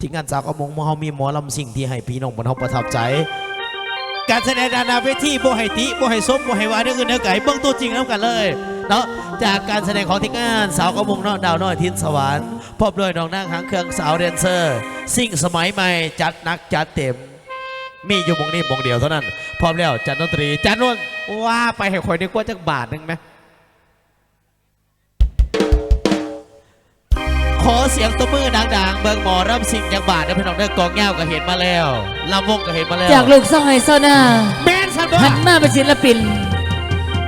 ที่งานสาวกระมงมเฮามีหมอลำสิ่งที่ให้พี่น้องบนเฮาประทับใจ การแสดงดานาเวทีบ่ให้ติบ่ให้สมบ่ให้วาเรื่องอื่นเรื่อไก่เบิ่งตัวจริงแล้วกันเลยเนาะจากการแสดงของทีมงานสาวกระมงนาะดาวน้อยทินสวรรค์พบด้วยน้องนางหางเครื่องสาวเรนเซอร์ สิ่งสมัยใหม่จัดนักจัดเต็ม มีอยู่มงนี้มงเดียวเท่านั้น พร้อมแล้วจัดดนตรีจัดนวนว่าไปให้คอยดีกว่าจักบาทหนึงไหม ขอเสียงตบมือดังๆ เบิงหมอรับสิ่งอย่างบาทนะพี่น้องเด้อกองเงาก็เห็นมาแล้วลำวงก็เห็นมาแล้วจากลูกซองไฮโซนาแมนสันบ่หันมาเป็นศิลปิน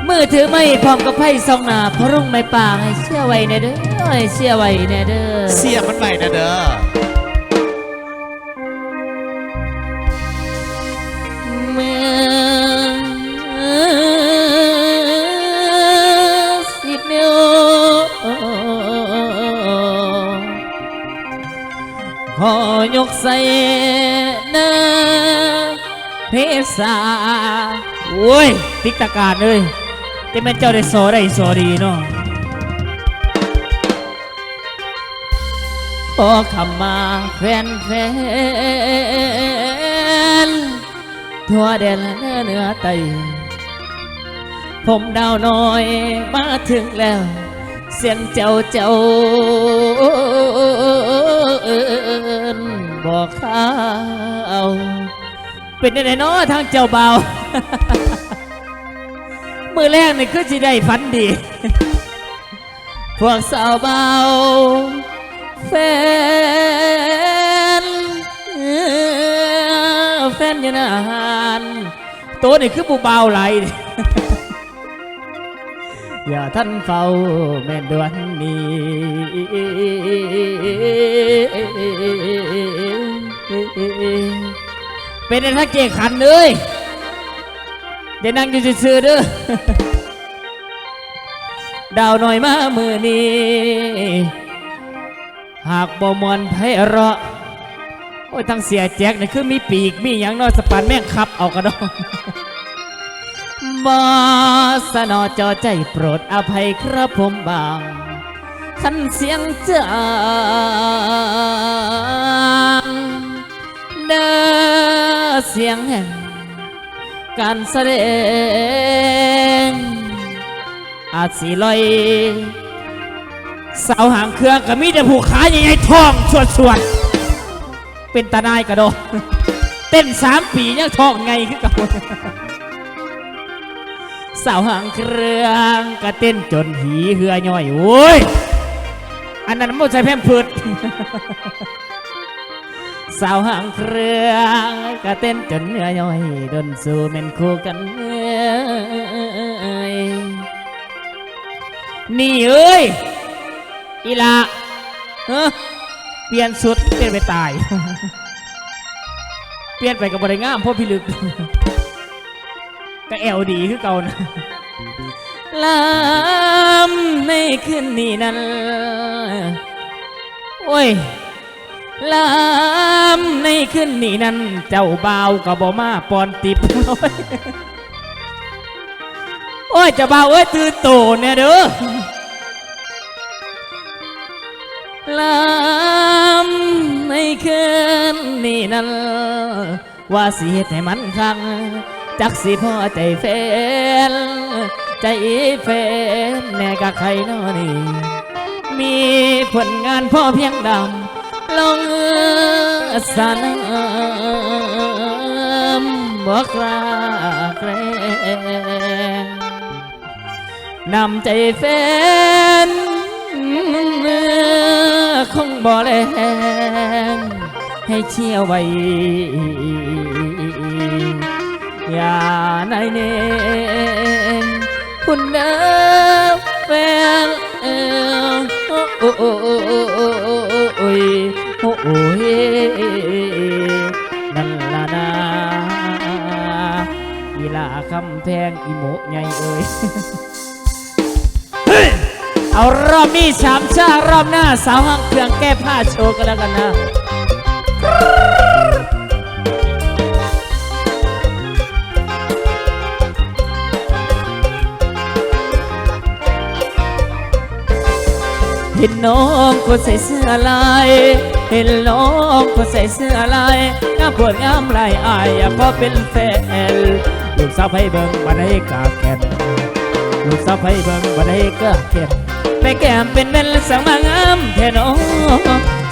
มือถือไม่พร้อมกับไพ่ซองหนาพระรุ่งไม่ป่าให้เชื่อไว้แน่เด้อให้เชื่อไว้แน่เด้อเสียมันไปนะเด้อ ยกใส่หน้าเพษาโอ้ย ติ๊กตะการเลยแต่แม่เจ้าได้สอได้สอดีเนาะขอคำมาแฟนแฟนทั่วแดนเหนือไตผมดาวน้อยมาถึงแล้ว เสียงเจ้าเจ้า บอกข้าวเป็นยังไงเนาะทางเจ้าเบาวมือแรกนี่คือสิได้ฝันดี พวกสาวเบาแฟนแฟนยันอาหารตัวนี่คือบูเบาไหล อย่าท่านเฝ้าแม่นดวนนี้เป็นอะไรเกขันเลยเดี๋ยวนั่งอยู่ซื่อๆเด้อดาวหน่อยมามือนี้ หากบ่มวนไพเราะโอ้ยทั้งเสียแจ็คนี่คือมีปีกมีอย่างน้อยสปันแม่งขับเอากระดอง บอสนอจอใจโปรดอภัยครับผมบางขันเสียงจางเด้อเสียงแห่งการแสดง อาจสีลอย สาวหางเครื่องก็มีแต่ผูกขาใหญ่ๆท้องสวดสวดเป็นตาหนายกระโดดเต้นสามปียังท้องไงคือเกับ สาวหางเครื่องก็เต้นจนหีเหือย่อยโอ้ยอันนั้นมันใส่แพมพิดสาวหางเครื่องก็เต้นจนเนื้อย่อยดนสู่เป็นคู่กันนี่เอ้ยอีละเอ้เปลี่ยนสุดเปลี่ยนไปตาย เปลี่ยนไปกับบริงามพราะพี่ลึก แอลดีคือเก่านะลำในคืนนี้นั้นโอ้ยลำในคืนนี้นั้น เจ้าบ่าวก็บ่มาปอนติบโอ้ยโอ้ยเจ้าบ่าวเอ้ยตื่นโตเนี่ยเด้อลำในคืนนี้นั้น ว่าสิเฮ็ดให้มันคัง จักสิพ่อใจแฟนใจแฟนแน่กะใครนอนี่มีผลงานพ่อเพียงดำลงสนามบอกลาแกล้งนำใจแฟนคงบ่แรงให้เชี่ยวไว้ อย่านายเนงคุณเด้อแฟนเออโอ้โอ้โอ้โอ้โอ้โอ้โอ้ยโอ้โอ้ยนั่นล่ะนะอีลาคำแพงอีโมใหญ่เอ้ยเอารอบนี้สามชารอบหน้าสาวห้างเครื่องแก้ผ้าโชว์กันแล้วกันนะ เห็นน้องคนใส่เสื้อลาย เห็นน้องคนใส่เสื้อลายงามปวดงามลายอายอยากขอเป็นแฟนลูกสาวให้เบิ่งมาไดกาแก่นลูกสาวให้เบิ่งมาไดกาแก่นแม่แก้มเป็นแม่นสังมางามแท้น้อง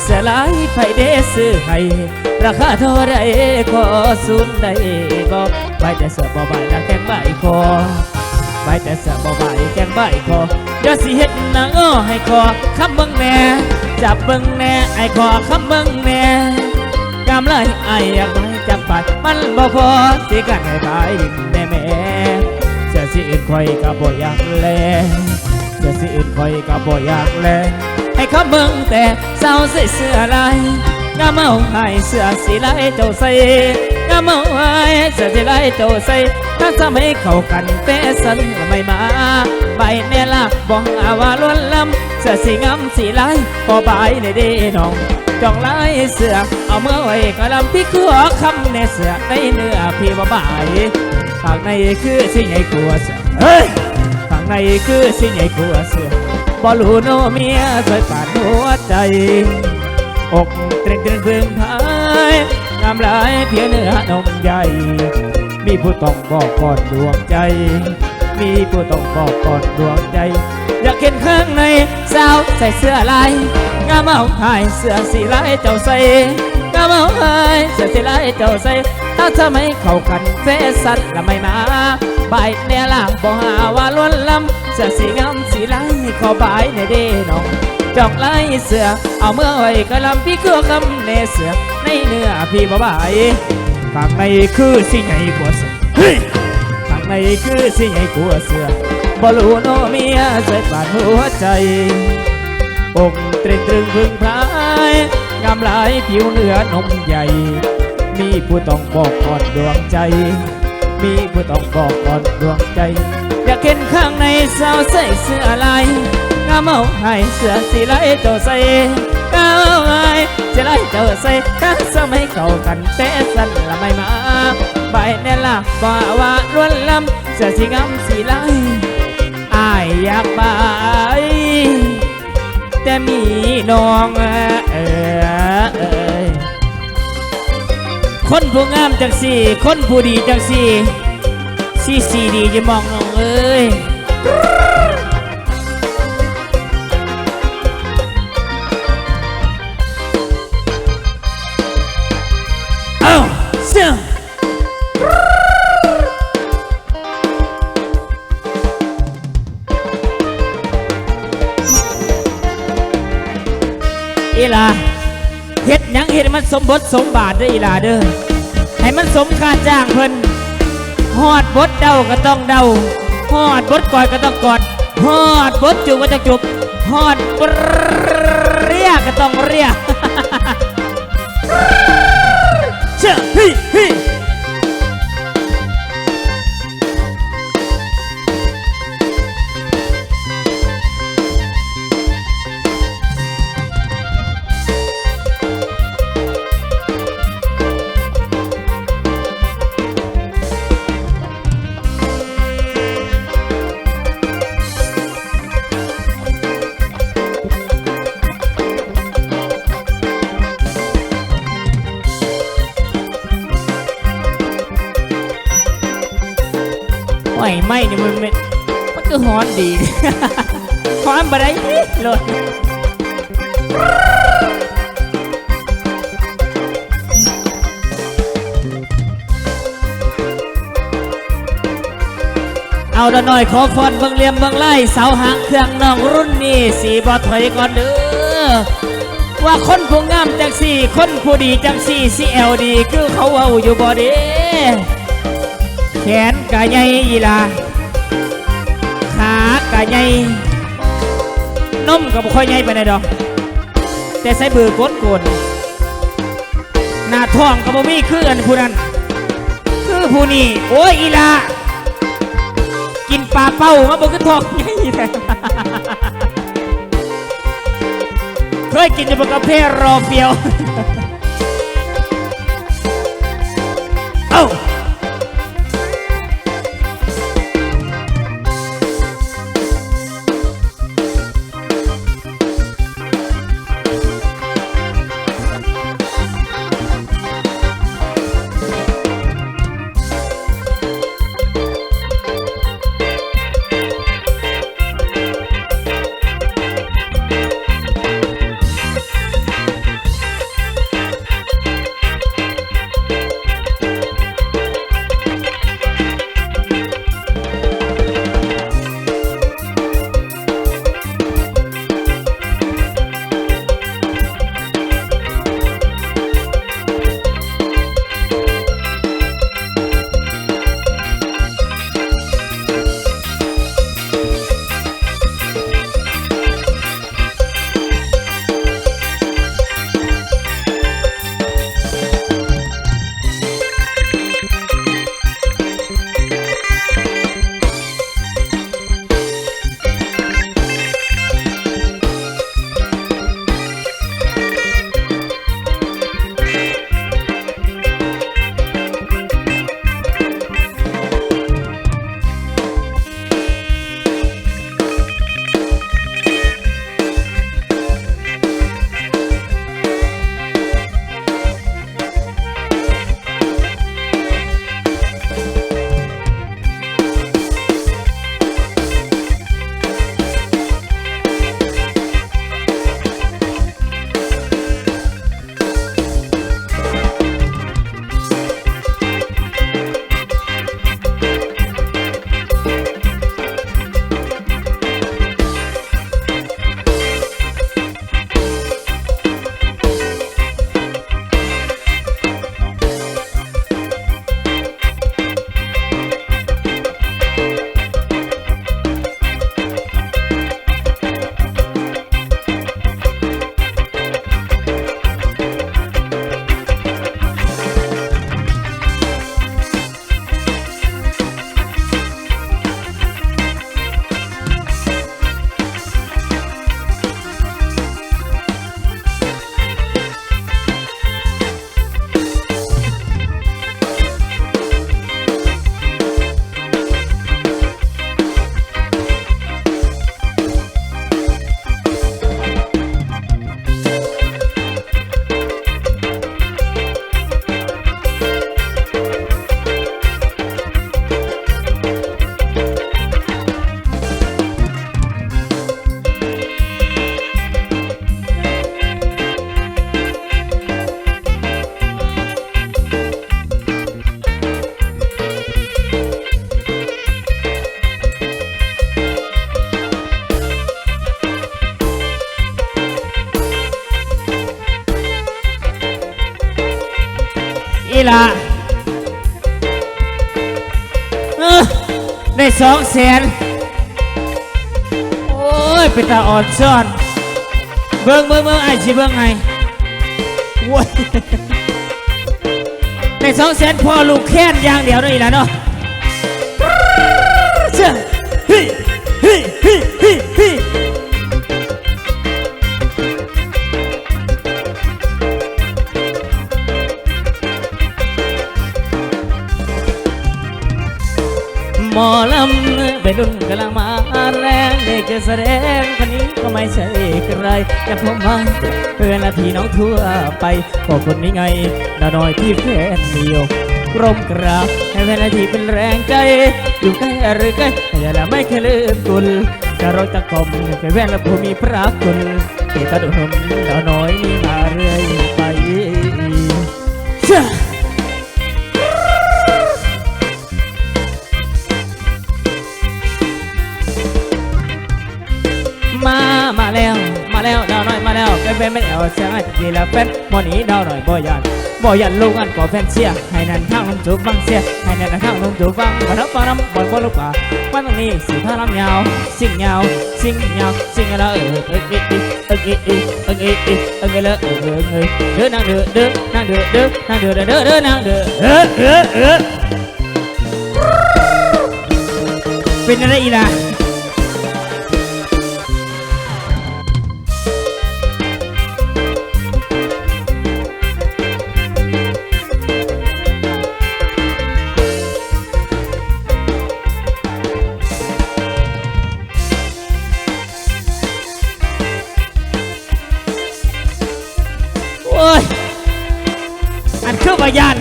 เสียลายไผเด้ซื้อให้ราคาเท่าไรขอสูนได้บ่ไปแต่เสื้อบ่ใบนักแข่งใบคอ ไปแต่เสือบ่ใบแกงใบคอเดี๋ยวสิเฮ็ดนังอ้อให้คอคำเบิ่งแน่จับเบิ่งแน่ไอ้คอคำเบิ่งแน่กำเลยไอ้อยากไปจับไปมันบ่พอสิกันให้ไปดินแน่แม่เสือสิอื่นคอยก็บ่อยากแลเสือสิอื่นคอยก็บ่อยากแลให้เขาเบิ่งแต่สาวใส่เสื้อลายงามเอาให้เสื้อสีลายเจ้าใส่งามเอาให้เสื้อสีลายเจ้าใส่ ถ้าจะไม่เข้ากันเฟสันไม่มาใบแน่ละบอกอาว่าล้วนลำเสื้อสีงามสีลายพอบใบในเด้น้องจองลายเสือเอาเมื่อไว้กะลำพี่คือคำในเสือในเนื้อพี่ว่าบายข้างในคือสิ่งใหญ่กลัวเสือเฮ้ยข้างในคือสิ่งใหญ่กลัวเสือบอลูโนเมียสวยปานหัวใจอกเตรงเตรงเพึงพายงามลายเพียงเนื้อนมใหญ่ มีผู้ต้องบอกก่อนดวงใจ มีผู้ต้องบอกก่อนดวงใจ อยากเห็นข้างในสาวใส่เสื้อลายงามเอาหายเสื้อสีลายเจ้าใส่งามเอาหายเสื้อสีลายเจ้าใส่ถ้าเธอไมเข้ากันเฟสันละไม่มาบายแน่ล่ะบอกหาว่าล้วนลำเสื้อสีงามสีลายขอบายในเด้น้องจอกไล่เสือเอาเมื่อไว้กะลำพี่เคือคำเนเสือในเนื้อพี่บ่บาย ข้างในคือสิ่งใหญ่กว่าเสือเฮ้ยข้างในคือสิ่งใหญ่กว่าเสือบอลูโนเมียใส่ปาดหัวใจอกเตรงตรึงพึงพรายงามหลายผิวเนื้อนมใหญ่ มีผู้ต้องบอกก่อนดวงใจ มีผู้ต้องบอกก่อนดวงใจ อยากเห็นข้างในสาวใส่เสื้อลายงามเอาให้เสื้อสีลายเจ้าใส่งาม เอาให้เสื้อลายเจ้าใส่ถ้าสมัยเขากันแต่สันละไม่มาใบแน่ละบ่าว่าล้วนลำเสื้อสีงามสีไลายอายอยากบายแต่มีน้องเออเอยคนผู้งามจังสี่ คนผู้ดีจังสี่สีสีดีจะมองน้องเอ้ย อีหลาเฮ็ดยังเฮ็ดมันสมบทสมบาทได้ออีหลาเด้อให้มันสมค่าจ้างเพิ่นหอดบทเดาก็ต้องเดาหอดบทกอดก็ต้องกอดหอดบทจูบก็จะจุบหอดเรียกก็ต้องเรียกเชื่อเฮ้ ไม่ไม่นี่มันมันมันก็ฮอนดีฮอนบ่ได้เลยเอาละหน่อยขอฟอนเบิงเหลี่ยมเบิงไล่เสาหางเครื่องน้องรุ่นนี้สีบอถอยก่อนเด้อว่าคนผู้งามจังสี่ คนผู้ดีจังสี่ซีเอลดี คือเขาเอาอยู่บ่ด้ ขนกะใหญ่อีลาขากะใหญ่นมกับบ่ค่อยใหญ่ไปานใดดอก แต่ใส่เบือกดโกนหน้าท้องกับบ่มีคืออันผู้นั้นคือผู้นี้โอ้ยอีลากินปลาเป้ามาบอกขึ้นทองไงแท้ เคยกินอยู่บนกาแฟรอเฟียว สองแสนโอ้ยเป็นตาอ่อนซ่อนเบิ้งเบิ้งเบิ้งไอ้ชิเบิ้งไงโว้ยได้สองแสนพ่อลูกแค้นอย่างเดียวนี่แหละเนาะเฮ้ยเฮ้ยเฮ้ยเฮ้ย มอลำไปรุ่นกำลังมาแรงเด็กจะแสดงคนนี้ก็ไม่ใช่ใครแต่ผมมาเพื่อนและพี่น้องทั่วไปก็คนนี้ไงดาน้อยที่แฟนนิยมกรมกราบให้เวลาที่เป็นแรงใจ อยู่ใกล้หรือใกล้อย่าละไม่เคยลืมกุลจะรอยตะกลมเป็นแว่นและผู้มีพระคุณเกตาดุหนดาน้อยนี่มาเรื่อย thì là fan Bọn ý đâu rồi bỏ dần bỏ dần luôn ăn có fan xe hai nàn thang luôn chú văng xe hai nàn thang luôn chú văng Và đất vào năm bọn bỏ lúc à quan thằng này sự tha lắm nhau Xin nhau xin nhau xin nhau lỡ Ưng ý ý ưng ý ý ưng ý ý ưng ý lỡ ưng ý Đứa nàng đứa đứa nàng đứa đứa nàng đứa đứa đứa nàng đứa đứa đứa đứa Bên đây là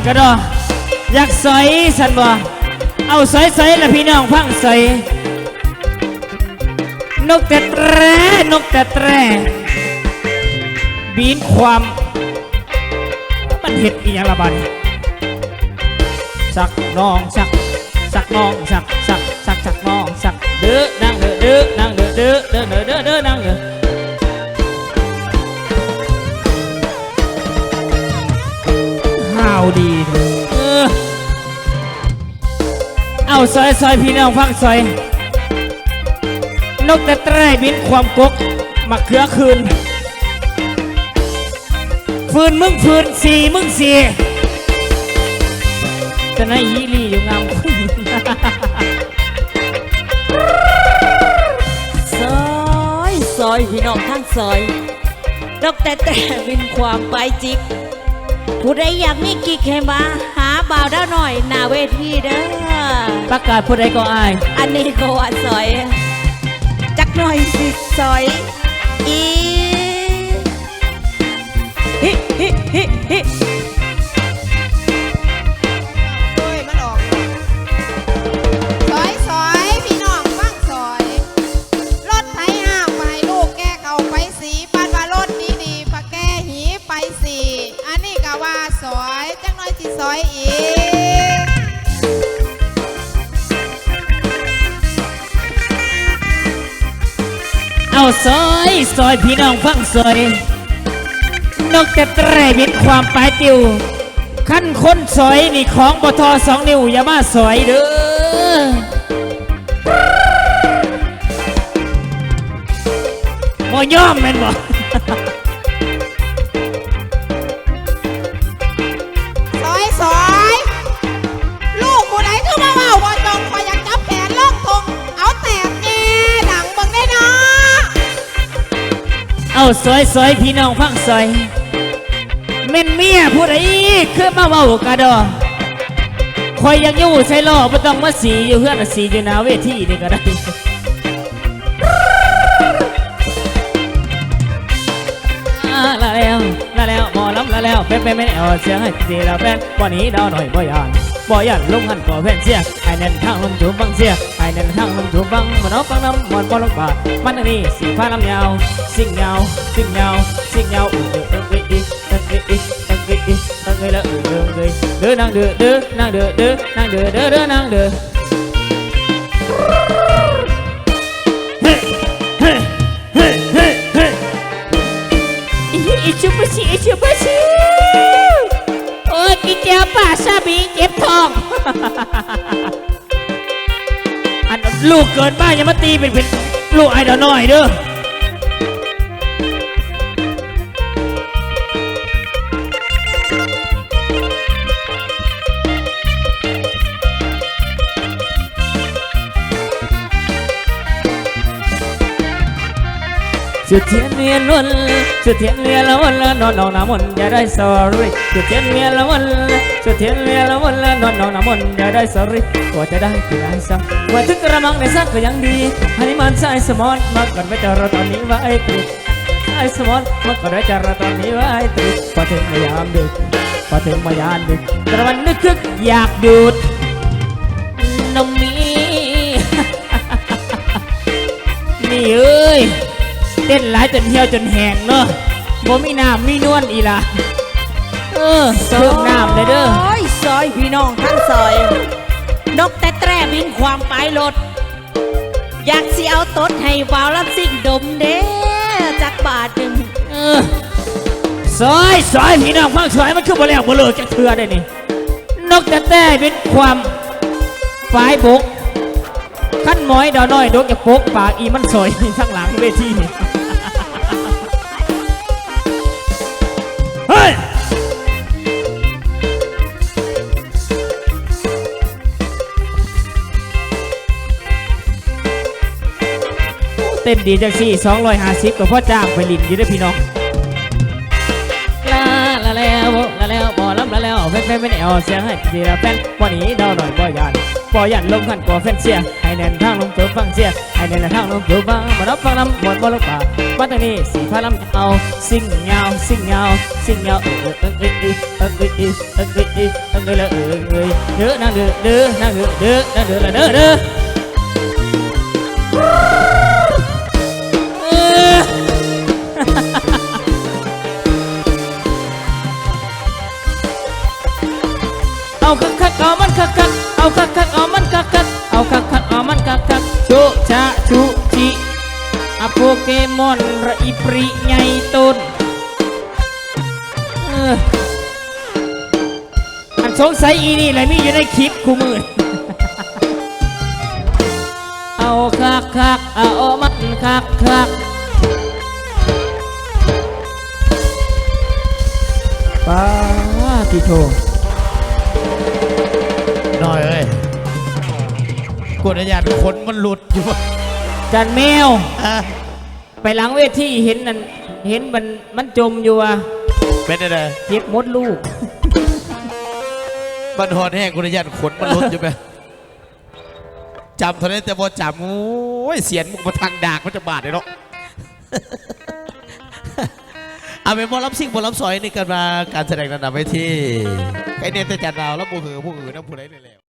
อบายานก็ดออยากใสสันบ่เอาใสใสละพี่น้องฟังใสนกแต่แตรนกแต่แตรบีนความ มันเห็ดอีหยังละบัดนสักน้องสักสักน้องสักสักสักสักน้องสักเด้อ ดีเออเอาซอยซอยพี่น้องฟังซอย นกแต่แตรบินความกกมาเขือคืน ฟืนมึงฟืนสีมึงสีจะนายยีรีอยู่งามซอยซอยพี่น้องทั้งซอยดอกแต่แต่เป็นความไปจิก ผู้ใดอยากมีกิกให้มาหาบ่าวได้หน่อยหน้าเวทีเด้อประกาศผู้ใดก็อาย อันนี้ก็ว่าซอย จักหน่อยสิซอยอีฮิฮิฮิฮิ เอาซอยซอยพี่น้องฟังซอย นกแต่แตรบินความปลายติว ขั้นคนซอยนี่ของบทอสองนิ้วอย่ามาซอยเด้อบ่ยอมแม่นบ่ เอาซอยซอยพี่น้องฟังซอยแม่นเมียผู้ใดคือมาเว้ากระดอคอยยังอยู่ใช้ล้อบ่ต้องมาสีอยู่เพื่อนสีอยู่นาเวทีนี่ก็ได้อ่าละแล้วละแล้วหมอลำละแล้วเป็นเป็นไม่เอาเสียงให้ดีแล้วเป็นวันนี้ดาวหน่อยบ่ยาน บ่ยานลงหันก่อแฟนเสียไอ้นั่นทางลมจูบบังเสียไอ้นั่นทางลมจูบบังมันเอาฟังน้ำมันบ่ลงบาดมันอันนี้สีผ้าลำยาวสิ่งยา ป้าชาบีเจ็บทอง อันลูกเกิดบ้านอย่ามาตีเป็นเป็นลูกไอ้เดาน้อยเด้อ จุดเทียนเวียนวนจุดเทียนเวียนละวนละนอนนองน้ำมนต์อย่าได้ sorry จุดเทียนเวียนละวนจุดเทียนเวียนละวนละนอนนองน้ำมนต์อย่าได้ sorry กว่าจะได้กี่ได้ซ้ำกว่าถึงกระมังในซักก็ยังดีให้มันใส่สมอนมาก่อนไม่จะรอตอนนี้ว่าไว้ติดใส่สมอนมาก่อนไม่จะรอตอนนี้ว่าไว้ติดพอถึงมายามดึกพอถึงมายามดึกกระมันนึกคึกอยากดูดนมนี้นี่เอ้ย เต้นหลายจนเหี่ยวจนแห้งเนาะบ่มีน้ำมีนวลอีล่ะเออเพิ่มน้ำเลยเด้อซอยซอยพี่น้องทั้งซอย นกแต่แตรบินความไปรถอยากสิเอาตดให้วาวรับสิ่งดมเด้จักบาทหนึ่งเออซอยซอยพี่น้องฟังซอยมันคือบ่แล้วบ่เลิกจะเทื่อได้นี่นกแต่แต่เป็นความฝ่ายบกขั้นหมอยดาวน้อยดกจะปกปากอีมันสอยทั้งหลังเวทีนี่ เต้นดีจังสี่250ก็พ่อจ้างไปลินอยู่เด้พี่น้องลาลาแล้วลาแล้วบ่ลำลาแล้วแฟนแฟนไม่ได้เอาเสียงให้ทีละแฟนวันนี้ดาหน่อยบ่ยันบ่ยันลงขันกว่าแฟนเสียให้แน่นทางลงเติมฟังเสียให้แน่นทางลงเติมฟังมารับฟังลำมวนบ่ลงป่ามาทางนี้สีฟ้าลำเอาสิ่งยาสิ่งยาสิ่งยาวเออเออเออเออเออเออเออเออเออเออเออเออเออเออเด้อนั่งเด้อเด้อนั่งเด้อเด้อนั่งเด้อละเด้อเด้อเอ เอาคักคักเอามันคักคักเอาคักคักเอามันคักคักชุชะชุจิอะโปเกมอนระอีปริใหญ่ต้นอันสงสัยอีนี่อะไรมีอยู่ในคลิปคู่มือเอาคักคักเอามันคักคักป้าพี่โท กดอาญาตขนมันหลุดอยู่จันแมวอะไปหลังเวทีเห็นนั่นเห็นมันมันจมอยู่อะเป็นอะไรเจ็บมดลูกมันหอนแห้งกดอาญาตขนมันหลุดอยู่ไหมจำเท่านั้นแต่พอจำโอ้ยเสียนมุกมาทางดากมันจะบาดเลยเนาะ เอาเป็นบอลลับซิ่งบอลลับซอยนี่กันมาการแสดงระดับไปที่ไอเนี่ยแต่จัดดาวแล้วผู้หือผู้หือนะผู้ใดนี่แหละ